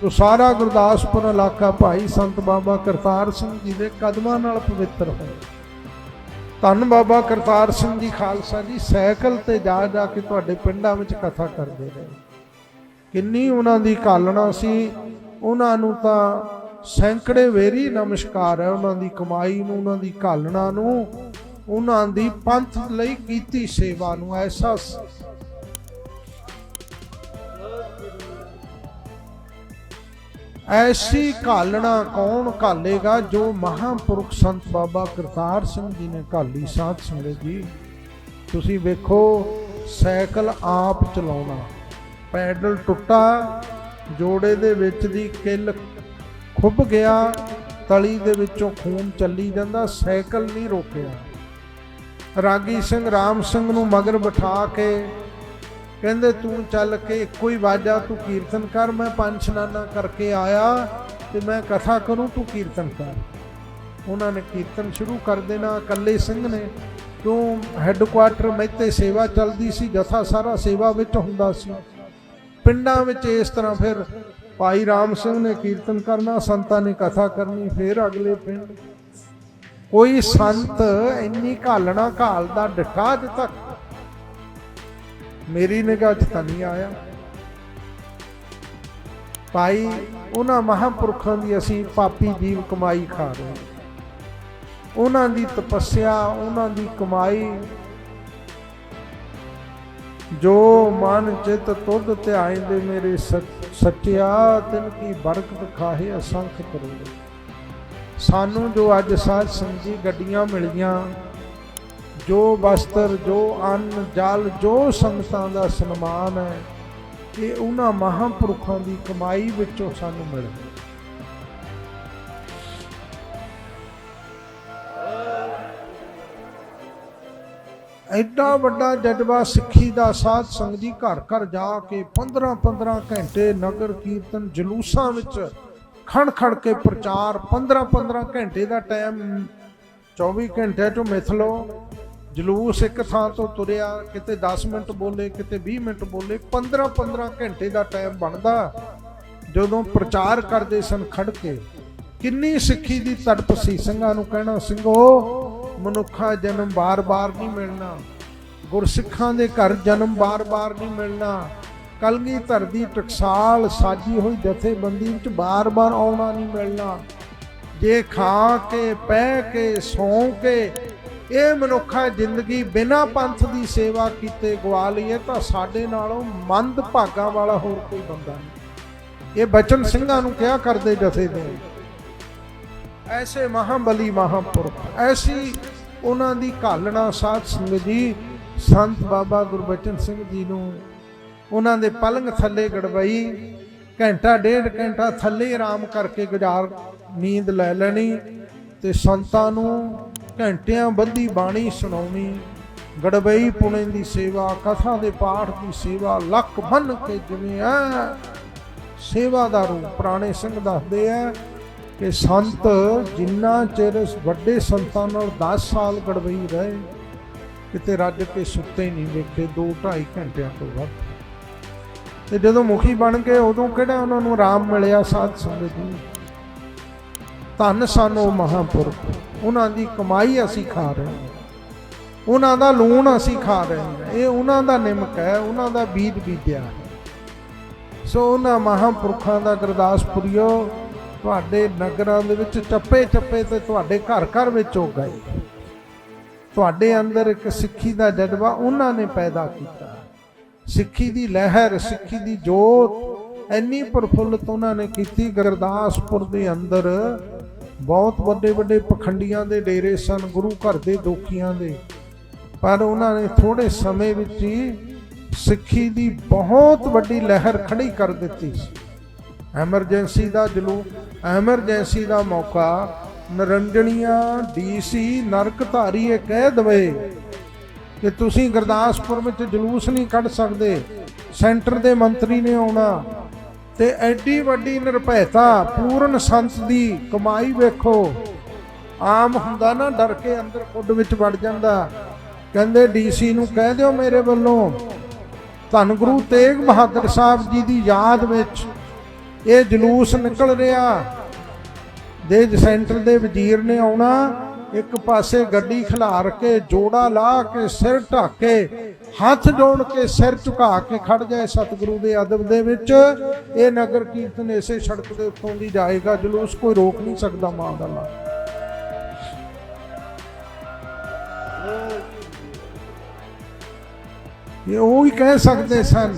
ਤੋ ਸਾਰਾ ਗੁਰਦਾਸਪੁਰ ਇਲਾਕਾ ਭਾਈ ਸੰਤ ਬਾਬਾ ਕਰਤਾਰ ਸਿੰਘ ਜੀ ਦੇ ਕਦਮਾਂ ਨਾਲ ਪਵਿੱਤਰ ਹੋਇਆ ਧੰਨ ਬਾਬਾ ਕਰਤਾਰ ਸਿੰਘ ਜੀ ਖਾਲਸਾ ਜੀ, ਸਾਈਕਲ ਤੇ ਜਾ ਜਾ ਕੇ ਤੁਹਾਡੇ ਪਿੰਡਾਂ ਵਿੱਚ ਕਥਾ ਕਰਦੇ ਰਹੇ। ਕਿੰਨੀ ਉਹਨਾਂ ਦੀ ਕਾਲਣਾ ਸੀ, ਉਹਨਾਂ ਨੂੰ ਤਾਂ ਸੈਂਕੜੇ ਵੇਰੀ ਨਮਸਕਾਰ ਹੈ ਉਹਨਾਂ ਦੀ ਕਮਾਈ ਨੂੰ, ਉਹਨਾਂ ਦੀ ਕਾਲਣਾ ਨੂੰ, ਉਹਨਾਂ ਦੀ ਪੰਥ ਲਈ ਕੀਤੀ ਸੇਵਾ ਨੂੰ, ਐਸਾ ਐਸੀ ਘਾਲਣਾ ਕੌਣ ਘਾਲੇਗਾ ਜੋ ਮਹਾਪੁਰਖ ਸੰਤ ਬਾਬਾ ਕਰਤਾਰ ਸਿੰਘ ਜੀ ਨੇ ਘਾਲੀ ਸਾਧ ਸੰਗਤ ਜੀ? ਤੁਸੀਂ ਵੇਖੋ, ਸਾਈਕਲ ਆਪ ਚਲਾਉਣਾ, ਪੈਡਲ ਟੁੱਟਾ, ਜੋੜੇ ਦੇ ਵਿੱਚ ਦੀ ਕਿੱਲ ਖੁੱਭ ਗਿਆ, ਤਲੀ ਦੇ ਵਿੱਚੋਂ ਖੂਨ ਚੱਲੀ ਜਾਂਦਾ, ਸਾਈਕਲ ਨਹੀਂ ਰੋਕਿਆ। ਰਾਗੀ ਸਿੰਘ ਰਾਮ ਸਿੰਘ ਨੂੰ ਮਗਰ ਬਿਠਾ ਕੇ ਕਹਿੰਦੇ ਤੂੰ ਚੱਲ ਕੇ ਇੱਕੋ ਹੀ ਵਾਜਾ, ਤੂੰ ਕੀਰਤਨ ਕਰ, ਮੈਂ ਪੰਜ ਸਨਾਨਾ ਕਰਕੇ ਆਇਆ ਤੇ ਮੈਂ ਕਥਾ ਕਰੂੰ, ਤੂੰ ਕੀਰਤਨ ਕਰ। ਉਹਨਾਂ ਨੇ ਕੀਰਤਨ ਸ਼ੁਰੂ ਕਰ ਦੇਣਾ, ਇਕੱਲੇ ਸਿੰਘ ਨੇ। ਕਿਉਂ? ਹੈੱਡਕੁਆਟਰ ਮੈਤੇ ਸੇਵਾ ਚੱਲਦੀ ਸੀ, ਜਥਾ ਸਾਰਾ ਸੇਵਾ ਵਿੱਚ ਹੁੰਦਾ ਸੀ। ਪਿੰਡਾਂ ਵਿੱਚ ਇਸ ਤਰ੍ਹਾਂ ਫਿਰ ਭਾਈ ਰਾਮ ਸਿੰਘ ਨੇ ਕੀਰਤਨ ਕਰਨਾ, ਸੰਤਾਂ ਨੇ ਕਥਾ ਕਰਨੀ, ਫਿਰ ਅਗਲੇ ਪਿੰਡ। ਕੋਈ ਸੰਤ ਇੰਨੀ ਘਾਲਣਾ ਘਾਲਦਾ, ਡਟਾ ਅੱਜ ਤੱਕ ਮੇਰੀ ਨਿਗਾਹ 'ਚ ਤਾਂ ਨਹੀਂ ਆਇਆ। ਭਾਈ, ਉਹਨਾਂ ਮਹਾਂਪੁਰਖਾਂ ਦੀ ਅਸੀਂ ਪਾਪੀ ਜੀਵ ਕਮਾਈ ਖਾ ਰਹੇ ਉਹਨਾਂ ਦੀ ਤਪੱਸਿਆ, ਉਹਨਾਂ ਦੀ ਕਮਾਈ, ਜੋ ਮਨ, ਚਿਤ, ਤੁਧ ਧਿਆਏ ਦੇ ਮੇਰੇ ਸੱਚਿਆ, ਤਿਨ ਕੀ ਬਰਕਤ ਖਾਹੇ ਅਸੰਖ ਕਰੋਗੇ ਸਾਨੂੰ ਜੋ ਅੱਜ ਸਾਧ ਸੰਗੀ ਗੱਡੀਆਂ ਮਿਲੀਆਂ ਜੋ ਵਸਤਰ, ਜੋ ਅੰਨ, ਜਲ, ਜੋ ਸੰਗਤਾਂ ਦਾ ਸਨਮਾਨ ਹੈ, ਇਹ ਉਹਨਾਂ ਮਹਾਂਪੁਰਖਾਂ ਦੀ ਕਮਾਈ ਵਿੱਚੋਂ ਸਾਨੂੰ ਮਿਲਿਆ ਐਡਾ ਵੱਡਾ ਜਜ਼ਬਾ ਸਿੱਖੀ ਦਾ ਸਾਧ ਸੰਗ ਜੀ ਘਰ ਘਰ ਜਾ ਕੇ 15 15 ਘੰਟੇ ਨਗਰ ਕੀਰਤਨ ਜਲੂਸਾਂ ਵਿੱਚ ਖੜ ਖੜ ਕੇ ਪ੍ਰਚਾਰ 15 15 ਘੰਟੇ ਦਾ ਟਾਈਮ 24 ਘੰਟੇ ਤੋਂ ਮਿਥ ਲਓ। ਜਲੂਸ ਇੱਕ ਥਾਂ ਤੋਂ ਤੁਰਿਆ, ਕਿਤੇ 10 ਮਿੰਟ ਬੋਲੇ, ਕਿਤੇ 20 ਮਿੰਟ ਬੋਲੇ 15 15 ਘੰਟੇ ਦਾ ਟਾਈਮ ਬਣਦਾ। ਜਦੋਂ ਪ੍ਰਚਾਰ ਕਰਦੇ ਸਨ ਖੜ ਕੇ ਕਿੰਨੀ ਸਿੱਖੀ ਦੀ ਤੜਪ ਸੀ ਸਿੰਘਾਂ ਨੂੰ ਕਹਿਣਾ, ਸਿੰਘੋ, ਮਨੁੱਖਾ ਜਨਮ ਬਾਰ-ਬਾਰ ਨਹੀਂ ਮਿਲਣਾ। ਗੁਰਸਿੱਖਾਂ ਦੇ ਘਰ ਜਨਮ ਬਾਰ-ਬਾਰ ਨਹੀਂ ਮਿਲਣਾ। ਕਲਗੀ ਧਰ ਦੀ ਟਕਸਾਲ ਸਾਜੀ ਹੋਈ ਜਥੇਬੰਦੀ ਵਿੱਚ ਬਾਰ-ਬਾਰ ਆਉਣਾ ਨਹੀਂ ਮਿਲਣਾ। ਜੇ ਖਾ ਕੇ, ਪੈ ਕੇ, ਸੌਂ ਕੇ ਇਹ ਮਨੁੱਖਾ ਜ਼ਿੰਦਗੀ ਬਿਨਾਂ ਪੰਥ ਦੀ ਸੇਵਾ ਕੀਤੇ ਗਵਾ ਲਈਏ ਤਾਂ ਸਾਡੇ ਨਾਲੋਂ ਮੰਦ ਭਾਗਾਂ ਵਾਲਾ ਹੋਰ ਕੋਈ ਬੰਦਾ ਨਹੀਂ। ਇਹ ਬਚਨ ਸਿੰਘਾਂ ਨੂੰ ਕਿਹਾ ਕਰਦੇ ਜਥੇ ਦੇ? ਐਸੇ ਮਹਾਬਲੀ ਮਹਾਪੁਰਖ, ਐਸੀ ਉਹਨਾਂ ਦੀ ਘਾਲਣਾ ਸਾਧ ਸੰਗਤ ਜੀ, ਸੰਤ ਬਾਬਾ ਗੁਰਬਚਨ ਸਿੰਘ ਜੀ ਨੂੰ ਉਹਨਾਂ ਦੇ ਪਲੰਗ ਥੱਲੇ ਗੜਬਈ ਘੰਟਾ ਡੇਢ ਘੰਟਾ ਥੱਲੇ ਆਰਾਮ ਕਰਕੇ ਗੁਜ਼ਾਰ, ਨੀਂਦ ਲੈ ਲੈਣੀ ਤੇ ਸੰਤਾਂ ਨੂੰ ਘੰਟਿਆਂ ਬੱਧੀ ਬਾਣੀ ਸੁਣਾਉਣੀ, ਗੜਬਈ ਪੁਣੇ ਦੀ ਸੇਵਾ, ਕਥਾ ਦੇ ਪਾਠ ਦੀ ਸੇਵਾ ਲੱਕ ਬੰਨ ਕੇ ਜਿਵੇਂ ਆ ਸੇਵਾਦਾਰੂ ਪੁਰਾਣੇ ਸਿੰਘ ਦੱਸਦੇ ਆ ਕਿ ਸੰਤ ਜਿੰਨਾ ਚਿਰ ਵੱਡੇ ਸੰਤਾਂ ਨਾਲ 10 ਸਾਲ ਗੜਬਈ ਰਹੇ, ਕਿਤੇ ਰੱਜ ਕੇ ਸੁੱਤੇ ਨਹੀਂ ਵੇਖੇ 2 2.5 ਘੰਟਿਆਂ ਤੋਂ ਵੱਧ। ਤੇ ਜਦੋਂ ਮੁਖੀ ਬਣ ਗਏ ਉਦੋਂ ਕਿਹੜਾ ਉਹਨਾਂ ਨੂੰ ਆਰਾਮ ਮਿਲਿਆ ਸਾਧ ਸੰਗਤ ਜੀ ਧੰਨ ਸਾਨੂੰ ਮਹਾਪੁਰਖ। ਉਹਨਾਂ ਦੀ ਕਮਾਈ ਅਸੀਂ ਖਾ ਰਹੇ ਹਾਂ। ਉਹਨਾਂ ਦਾ ਲੂਣ ਅਸੀਂ ਖਾ ਰਹੇ ਹਾਂ। ਇਹ ਉਹਨਾਂ ਦਾ ਨਿਮਕ ਹੈ, ਉਹਨਾਂ ਦਾ ਬੀਜ ਬੀਜਿਆ ਹੈ। ਸੋ ਉਹਨਾਂ ਮਹਾਂਪੁਰਖਾਂ ਦਾ ਗੁਰਦਾਸਪੁਰੀਓ ਤੁਹਾਡੇ ਨਗਰਾਂ ਦੇ ਵਿੱਚ ਚੱਪੇ ਚੱਪੇ ਤੇ ਤੁਹਾਡੇ ਘਰ ਘਰ ਵਿੱਚ ਹੋ ਗਏ। ਤੁਹਾਡੇ ਅੰਦਰ ਇੱਕ ਸਿੱਖੀ ਦਾ ਜਜ਼ਬਾ ਉਹਨਾਂ ਨੇ ਪੈਦਾ ਕੀਤਾ। ਸਿੱਖੀ ਦੀ ਲਹਿਰ, ਸਿੱਖੀ ਦੀ ਜੋਤ ਇੰਨੀ ਪ੍ਰਫੁੱਲਤ ਉਹਨਾਂ ਨੇ ਕੀਤੀ। ਗੁਰਦਾਸਪੁਰ ਦੇ ਅੰਦਰ ਬਹੁਤ ਵੱਡੇ ਵੱਡੇ ਪਖੰਡੀਆਂ ਦੇ ਡੇਰੇ ਸਨ, ਗੁਰੂ ਘਰ ਦੇ ਦੋਖੀਆਂ ਦੇ। ਪਰ ਉਹਨਾਂ ਨੇ ਥੋੜੇ ਸਮੇਂ ਵਿੱਚ ਹੀ ਸਿੱਖੀ ਦੀ ਬਹੁਤ ਵੱਡੀ ਲਹਿਰ ਖੜੀ ਕਰ ਦਿੱਤੀ ਸੀ। ਐਮਰਜੈਂਸੀ ਦਾ ਜਲੂ ਐਮਰਜੈਂਸੀ ਦਾ ਮੌਕਾ, ਨਰੰਜਣੀਆਂ, ਡੀਸੀ, ਨਰਕਧਾਰੀ ਇਹ ਕਹਿ ਦਵੇ ਕਿ ਤੁਸੀਂ ਗੁਰਦਾਸਪੁਰ ਵਿੱਚ ਜਲੂਸ ਨਹੀਂ ਕੱਢ ਸਕਦੇ, ਸੈਂਟਰ ਦੇ ਮੰਤਰੀ ਨੇ ਆਉਣਾ। ਤੇ ਐਡੀ ਵੱਡੀ ਨਿਰਭੈਤਾ ਪੂਰਨ ਸੰਤ ਦੀ ਕਮਾਈ ਵੇਖੋ। ਆਮ ਹੁੰਦਾ ਨਾ, ਡਰ ਕੇ ਅੰਦਰ ਖੁੱਡ ਵਿੱਚ ਵੜ ਜਾਂਦਾ। ਕਹਿੰਦੇ ਡੀਸੀ ਨੂੰ ਕਹਿ ਦਿਓ ਮੇਰੇ ਵੱਲੋਂ, ਧੰਨ ਗੁਰੂ ਤੇਗ ਬਹਾਦਰ ਸਾਹਿਬ ਜੀ ਦੀ ਯਾਦ ਵਿੱਚ ਇਹ ਜਲੂਸ ਨਿਕਲ ਰਿਹਾ। ਦੇ ਸੈਂਟਰ ਦੇ ਵਜ਼ੀਰ ਨੇ ਆਉਣਾ ਇੱਕ ਪਾਸੇ ਗੱਡੀ ਖਿਲਾਰ ਕੇ, ਜੋੜਾ ਲਾ ਕੇ, ਸਿਰ ਢੱਕ ਕੇ, ਹੱਥ ਜੋੜ ਕੇ, ਸਿਰ ਝੁਕਾ ਕੇ ਖੜ ਜਾਏ ਸਤਿਗੁਰੂ ਦੇ ਅਦਬ ਦੇ ਵਿੱਚ। ਇਹ ਨਗਰ ਕੀਰਤਨ ਇਸੇ ਸੜਕ ਦੇ ਉੱਤੋਂ ਦੀ ਜਾਏਗਾ, ਜਲੂਸ ਕੋਈ ਰੋਕ ਨਹੀਂ ਸਕਦਾ ਮਾਂ ਦਾ ਲਾ ਇਹ ਉਹ ਹੀ ਕਹਿ ਸਕਦੇ ਸਨ,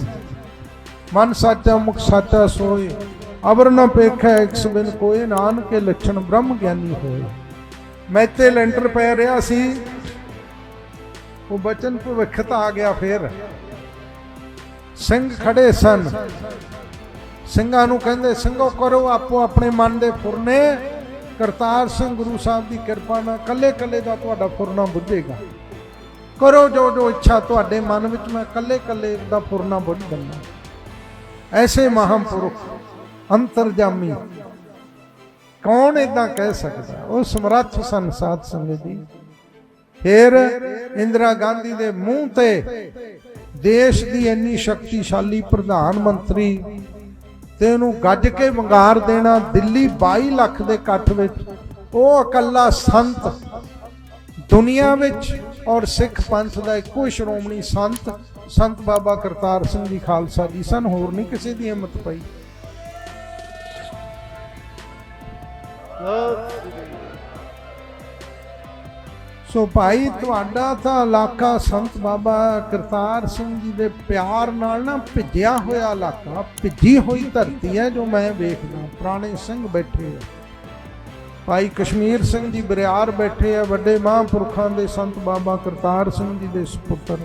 ਮਨ ਸਾਚਾ, ਮੁਖ ਸਾਚਾ ਸੋਏ ਅਬਰ ਨ ਪੇਖੈ ਇਕਸ ਬਿਨ ਕੋਏ ਨਾਨਕੇ, ਲੱਛਣ ਬ੍ਰਹਮ ਗਿਆਨੀ ਹੋਏ। ਮੈਂ ਮੈਤੇ ਲੈਂਟਰ ਪੈ ਰਿਹਾ ਸੀ। ਉਹ ਬਚਨ ਭਵਿੱਖਤ ਆ ਗਿਆ ਫੇਰ। ਸਿੰਘ ਖੜੇ ਸਨ। ਸਿੰਘਾਂ ਨੂੰ ਕਹਿੰਦੇ, ਸਿੰਘੋ, ਕਰੋ ਆਪੋ ਆਪਣੇ ਮਨ ਦੇ ਫੁਰਨੇ। ਕਰਤਾਰ ਸਿੰਘ ਗੁਰੂ ਸਾਹਿਬ ਦੀ ਕਿਰਪਾ ਨਾਲ ਕੱਲੇ ਕੱਲੇ ਦਾ ਤੁਹਾਡਾ ਫੁਰਨਾ ਬੁੱਝੇਗਾ। ਕਰੋ ਜੋ ਜੋ ਇੱਛਾ ਤੁਹਾਡੇ ਮਨ ਵਿੱਚ, ਮੈਂ ਕੱਲੇ ਕੱਲੇ ਦਾ ਫੁਰਨਾ ਬੁੱਝ ਦਿੰਦਾ। ਐਸੇ ਮਹਾਂਪੁਰਖ, ਅੰਤਰਜਾਮੀ ਕੌਣ ਇਦਾਂ ਕਹਿ ਸਕਦਾ? ਉਹ ਸਮਰੱਥ ਸਨ ਸਾਧ ਸੰਗਤ ਜੀ। ਫਿਰ ਇੰਦਰਾ ਗਾਂਧੀ ਦੇ ਮੂੰਹ ਤੇ ਦੇਸ਼ ਦੀ ਇੰਨੀ ਸ਼ਕਤੀਸ਼ਾਲੀ ਪ੍ਰਧਾਨ ਮੰਤਰੀ ਤੇ ਉਹਨੂੰ ਗੱਜ ਕੇ ਵੰਗਾਰ ਦੇਣਾ ਦਿੱਲੀ 22 ਲੱਖ ਦੇ ਇਕੱਠ ਵਿੱਚ, ਉਹ ਇਕੱਲਾ ਸੰਤ ਦੁਨੀਆ ਵਿੱਚ ਔਰ ਸਿੱਖ ਪੰਥ ਦਾ ਇੱਕੋ ਸ਼੍ਰੋਮਣੀ ਸੰਤ ਸੰਤ ਬਾਬਾ ਕਰਤਾਰ ਸਿੰਘ ਜੀ ਖਾਲਸਾ ਜੀ ਸਨ, ਹੋਰ ਨਹੀਂ ਕਿਸੇ ਦੀ ਹਿੰਮਤ ਪਈ। ਸੋ ਭਾਈ, ਤੁਹਾਡਾ ਤਾਂ ਇਲਾਕਾ ਸੰਤ ਬਾਬਾ ਕਰਤਾਰ ਸਿੰਘ ਜੀ ਦੇ ਪਿਆਰ ਨਾਲ ਨਾ ਭਿੱਜਿਆ ਹੋਇਆ ਇਲਾਕਾ, ਭਿੱਜੀ ਹੋਈ ਧਰਤੀ ਹੈ ਜੋ ਮੈਂ ਵੇਖਦਾ, ਪੁਰਾਣੇ ਸਿੰਘ ਬੈਠੇ ਆ। ਭਾਈ ਕਸ਼ਮੀਰ ਸਿੰਘ ਜੀ ਬਰਿਆਰ ਬੈਠੇ ਆ, ਵੱਡੇ ਮਹਾਂਪੁਰਖਾਂ ਦੇ ਸੰਤ ਬਾਬਾ ਕਰਤਾਰ ਸਿੰਘ ਜੀ ਦੇ ਸੁਪੁੱਤਰ।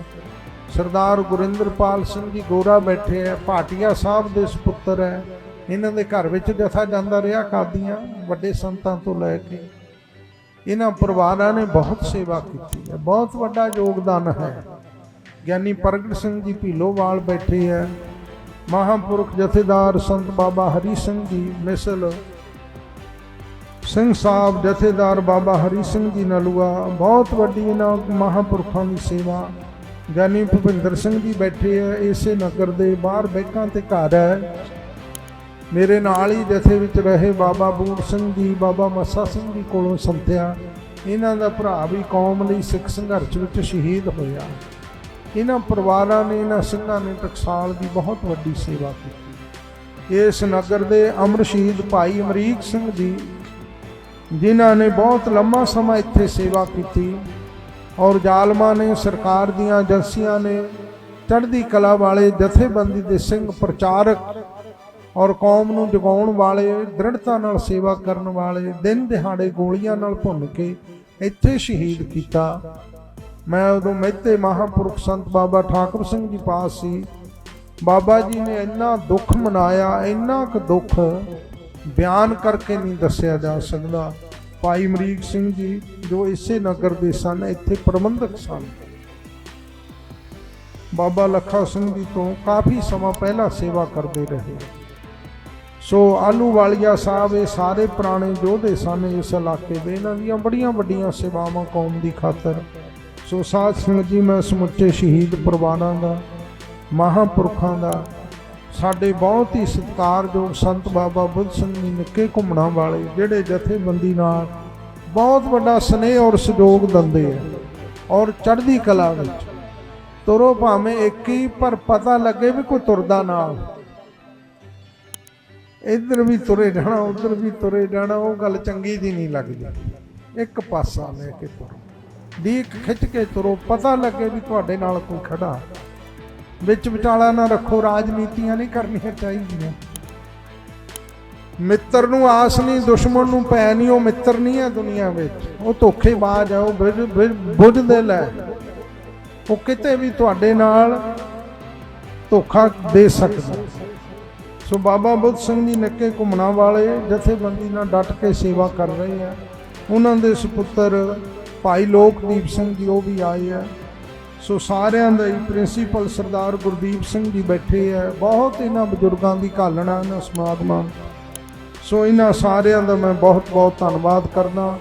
ਸਰਦਾਰ ਗੁਰਿੰਦਰਪਾਲ ਸਿੰਘ ਜੀ ਗੋਰਾ ਬੈਠੇ ਆ, ਭਾਟੀਆ ਸਾਹਿਬ ਦੇ ਸੁਪੁੱਤਰ ਹੈ। ਇਹਨਾਂ ਦੇ ਘਰ ਵਿੱਚ ਜਥਾ ਜਾਂਦਾ ਰਿਹਾ ਕਾਦੀਆਂ ਵੱਡੇ ਸੰਤਾਂ ਤੋਂ ਲੈ ਕੇ। ਇਹਨਾਂ ਪਰਿਵਾਰਾਂ ਨੇ ਬਹੁਤ ਸੇਵਾ ਕੀਤੀ ਹੈ, ਬਹੁਤ ਵੱਡਾ ਯੋਗਦਾਨ ਹੈ। ਗਿਆਨੀ ਪ੍ਰਗਟ ਸਿੰਘ ਜੀ ਭੀਲੋਵਾਲ ਬੈਠੇ ਹੈ। ਮਹਾਂਪੁਰਖ ਜਥੇਦਾਰ ਸੰਤ ਬਾਬਾ ਹਰੀ ਸਿੰਘ ਜੀ ਮਿਸਲ। ਸਿੰਘ ਸਾਹਿਬ ਜਥੇਦਾਰ ਬਾਬਾ ਹਰੀ ਸਿੰਘ ਜੀ ਨਲੂਆ, ਬਹੁਤ ਵੱਡੀ ਇਹਨਾਂ ਮਹਾਂਪੁਰਖਾਂ ਦੀ ਸੇਵਾ। ਗਿਆਨੀ ਭੁਪਿੰਦਰ ਸਿੰਘ ਜੀ ਬੈਠੇ ਹੈ, ਇਸੇ ਨਗਰ ਦੇ ਬਾਹਰ ਬੈਕਾਂ ਤੇ ਘਰ ਹੈ। ਮੇਰੇ ਨਾਲ ਹੀ ਜਥੇ ਵਿੱਚ ਰਹੇ ਬਾਬਾ ਬੂੜ ਸਿੰਘ ਜੀ, ਬਾਬਾ ਮੱਸਾ ਸਿੰਘ ਜੀ ਕੋਲੋਂ ਸੰਤਿਆ ਇਹਨਾਂ ਦਾ ਭਰਾ ਵੀ ਕੌਮ ਲਈ ਸਿੱਖ ਸੰਘਰਸ਼ ਵਿੱਚ ਸ਼ਹੀਦ ਹੋਇਆ। ਇਹਨਾਂ ਪਰਿਵਾਰਾਂ ਨੇ, ਇਹਨਾਂ ਸਿੰਘਾਂ ਨੇ ਟਕਸਾਲ ਦੀ ਬਹੁਤ ਵੱਡੀ ਸੇਵਾ ਕੀਤੀ। ਇਸ ਨਗਰ ਦੇ ਅਮਰ ਸ਼ਹੀਦ ਭਾਈ ਅਮਰੀਕ ਸਿੰਘ ਜੀ, ਜਿਨ੍ਹਾਂ ਨੇ ਬਹੁਤ ਲੰਮਾ ਸਮਾਂ ਇੱਥੇ ਸੇਵਾ ਕੀਤੀ ਔਰ ਜ਼ਾਲਮਾਂ ਨੇ, ਸਰਕਾਰ ਦੀਆਂ ਏਜੰਸੀਆਂ ਨੇ, ਚੜ੍ਹਦੀ ਕਲਾ ਵਾਲੇ ਜਥੇਬੰਦੀ ਦੇ ਸਿੰਘ ਪ੍ਰਚਾਰਕ ਔਰ ਕੌਮ ਨੂੰ ਜਗਾਉਣ ਵਾਲੇ, ਦ੍ਰਿੜਤਾ ਨਾਲ ਸੇਵਾ ਕਰਨ ਵਾਲੇ, ਦਿਨ ਦਿਹਾੜੇ ਗੋਲੀਆਂ ਨਾਲ ਭੁੰਨ ਕੇ ਇੱਥੇ ਸ਼ਹੀਦ ਕੀਤਾ। ਮੈਂ ਉਦੋਂ ਮਹਿਤੇ ਮਹਾਂਪੁਰਖ ਸੰਤ ਬਾਬਾ ਠਾਕੁਰ ਸਿੰਘ ਜੀ ਪਾਸ ਸੀ। ਬਾਬਾ ਜੀ ਨੇ ਇੰਨਾ ਦੁੱਖ ਮਨਾਇਆ, ਇੰਨਾ ਕੁ ਦੁੱਖ ਬਿਆਨ ਕਰਕੇ ਨਹੀਂ ਦੱਸਿਆ ਜਾ ਸਕਦਾ। ਭਾਈ ਅਮਰੀਕ ਸਿੰਘ ਜੀ ਜੋ ਇਸੇ ਨਗਰ ਦੇ ਸਨ, ਇੱਥੇ ਪ੍ਰਬੰਧਕ ਸਨ। ਬਾਬਾ ਲੱਖਾ ਸਿੰਘ ਜੀ ਤੋਂ ਕਾਫੀ ਸਮਾਂ ਪਹਿਲਾਂ ਸੇਵਾ ਕਰਦੇ ਰਹੇ। ਸੋ ਆਲੂ ਵਾਲੀਆ ਸਾਹਿਬ, ਇਹ ਸਾਰੇ ਪੁਰਾਣੇ ਯੋਧੇ ਸਨ ਇਸ ਇਲਾਕੇ ਦੇ। ਇਹਨਾਂ ਦੀਆਂ ਬੜੀਆਂ ਵੱਡੀਆਂ ਸੇਵਾਵਾਂ ਕੌਮ ਦੀ ਖਾਤਰ। ਸੋ ਸਾਧ ਸੰਗਤ ਜੀ, ਮੈਂ ਸਮੁੱਚੇ ਸ਼ਹੀਦ ਪਰਿਵਾਰਾਂ ਦਾ, ਮਹਾਂਪੁਰਖਾਂ ਦਾ, ਸਾਡੇ ਬਹੁਤ ਹੀ ਸਤਿਕਾਰਯੋਗ ਸੰਤ ਬਾਬਾ ਬੁੱਧ ਸਿੰਘ ਜੀ ਨਿੱਕੇ ਘੁੰਮਣਾ ਵਾਲੇ, ਜਿਹੜੇ ਜਥੇਬੰਦੀ ਨਾਲ ਬਹੁਤ ਵੱਡਾ ਸਨੇਹ ਔਰ ਸਹਿਯੋਗ ਦਿੰਦੇ ਆ, ਔਰ ਚੜ੍ਹਦੀ ਕਲਾ ਵਿੱਚ। ਤੁਰੋ ਭਾਵੇਂ ਇੱਕ ਹੀ, ਪਰ ਪਤਾ ਲੱਗੇ ਵੀ ਕੋਈ ਤੁਰਦਾ ਨਾਲ ਇੱਧਰ ਵੀ ਤੁਰੇ ਜਾਣਾ, ਉੱਧਰ ਵੀ ਤੁਰੇ ਜਾਣਾ, ਉਹ ਗੱਲ ਚੰਗੀ ਦੀ ਨਹੀਂ ਲੱਗਦੀ। ਇੱਕ ਪਾਸਾ ਲੈ ਕੇ ਤੁਰੋ। ਡੀਕ ਖਿੱਚ ਕੇ ਤੁਰੋ, ਪਤਾ ਲੱਗੇ ਵੀ ਤੁਹਾਡੇ ਨਾਲ ਕੋਈ ਖੜਾ। ਵਿੱਚ ਵਿਚਾਲਾ ਨਾ ਰੱਖੋ, ਰਾਜਨੀਤੀਆਂ ਨਹੀਂ ਕਰਨੀਆਂ ਚਾਹੀਦੀਆਂ। ਮਿੱਤਰ ਨੂੰ ਆਸ ਨਹੀਂ, ਦੁਸ਼ਮਣ ਨੂੰ ਪੈ ਨਹੀਂ, ਉਹ ਮਿੱਤਰ ਨਹੀਂ ਹੈ ਦੁਨੀਆ ਵਿੱਚ। ਉਹ ਧੋਖੇਬਾਜ਼ ਹੈ, ਉਹ ਬੁਝ- ਬੁਝ- ਬੁਝਦਿਲ ਉਹ ਕਿਤੇ ਵੀ ਤੁਹਾਡੇ ਨਾਲ ਧੋਖਾ ਦੇ ਸਕਦਾ। ਸੋ ਬਾਬਾ ਬੁੱਧ ਸਿੰਘ ਜੀ ਨੱਕੇ ਘੁੰਮਣਾ ਵਾਲੇ, ਜਥੇਬੰਦੀ ਨਾਲ ਡਟ ਕੇ ਸੇਵਾ ਕਰ ਰਹੇ ਆ। ਉਹਨਾਂ ਦੇ ਸੁਪੁੱਤਰ ਭਾਈ ਲੋਕਦੀਪ ਸਿੰਘ ਜੀ ਉਹ ਵੀ ਆਏ ਆ। ਸੋ ਸਾਰਿਆਂ ਦਾ ਹੀ ਪ੍ਰਿੰਸੀਪਲ ਸਰਦਾਰ ਗੁਰਦੀਪ ਸਿੰਘ ਜੀ ਬੈਠੇ ਆ। ਬਹੁਤ ਇਹਨਾਂ ਬਜ਼ੁਰਗਾਂ ਦੀ ਘਾਲਣਾ ਇਹਨਾਂ ਸਮਾਗਮਾਂ। ਸੋ ਇਹਨਾਂ ਸਾਰਿਆਂ ਦਾ ਮੈਂ ਬਹੁਤ ਬਹੁਤ ਧੰਨਵਾਦ ਕਰਦਾ।